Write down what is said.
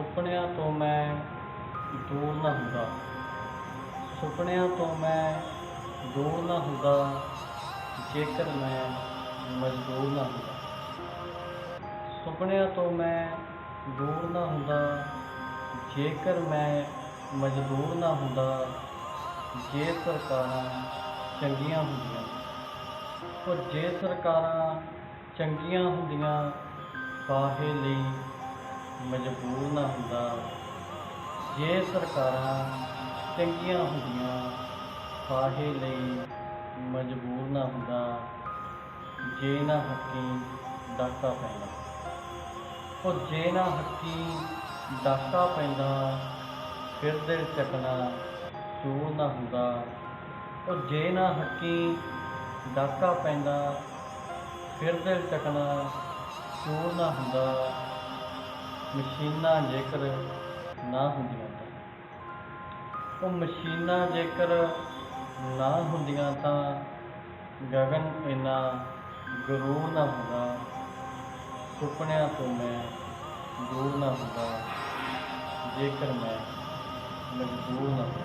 ਸੁਪਨਿਆਂ ਤੋਂ ਮੈਂ ਦੂਰ ਨਾ ਹੁੰਦਾ। ਸੁਪਨਿਆਂ ਤੋਂ ਮੈਂ ਦੂਰ ਨਾ ਹੁੰਦਾ, ਜੇਕਰ ਮੈਂ ਮਜਬੂਰ ਨਾ ਹੁੰਦਾ। ਸੁਪਨਿਆਂ ਤੋਂ ਮੈਂ ਦੂਰ ਨਾ ਹੁੰਦਾ, ਜੇਕਰ ਮੈਂ ਮਜਬੂਰ ਨਾ ਹੁੰਦਾ, ਜੇ ਸਰਕਾਰਾਂ ਚੰਗੀਆਂ ਹੁੰਦੀਆਂ। ਉਹ ਜੇ ਸਰਕਾਰਾਂ ਚੰਗੀਆਂ ਹੁੰਦੀਆਂ ਫਾਹੇ ਲਈ ਮਜਬੂਰ ਨਾ ਹੁੰਦਾ। ਜੇ ਸਰਕਾਰਾਂ ਚੰਗੀਆਂ ਹੁੰਦੀਆਂ, ਫਾਹੇ ਲਈ ਮਜਬੂਰ ਨਾ ਹੁੰਦਾ, ਜੇ ਨਾ ਹੱਕੀ ਡਾਕਾ ਪੈਂਦਾ। ਉਹ ਜੇ ਨਾ ਹੱਕੀ ਡਾਕਾ ਪੈਂਦਾ, ਫਿਰ ਦਿਲ ਚੱਕਣਾ ਚੂਰ ਨਾ ਹੁੰਦਾ। ਉਹ ਜੇ ਨਾ ਹੱਕੀ ਡਾਕਾ ਪੈਂਦਾ, ਫਿਰ ਦਿਲ ਚੱਕਣਾ ਚੂਰ ਨਾ ਹੁੰਦਾ। ਮਸ਼ੀਨਾਂ ਜੇਕਰ ਨਾ ਹੁੰਦੀਆਂ ਤਾਂ। ਉਹ ਮਸ਼ੀਨਾਂ ਜੇਕਰ ਨਾ ਹੁੰਦੀਆਂ ਤਾਂ ਗਗਨ ਇੰਨਾ ਗਰੂਰ ਨਾ ਹੁੰਦਾ, ਸੁਪਨਿਆਂ ਤੋਂ ਮੈਂ ਦੂਰ ਨਾ ਹੁੰਦਾ, ਜੇਕਰ ਮੈਂ ਮਜਬੂਰ ਨਾ ਹੁੰਦਾ।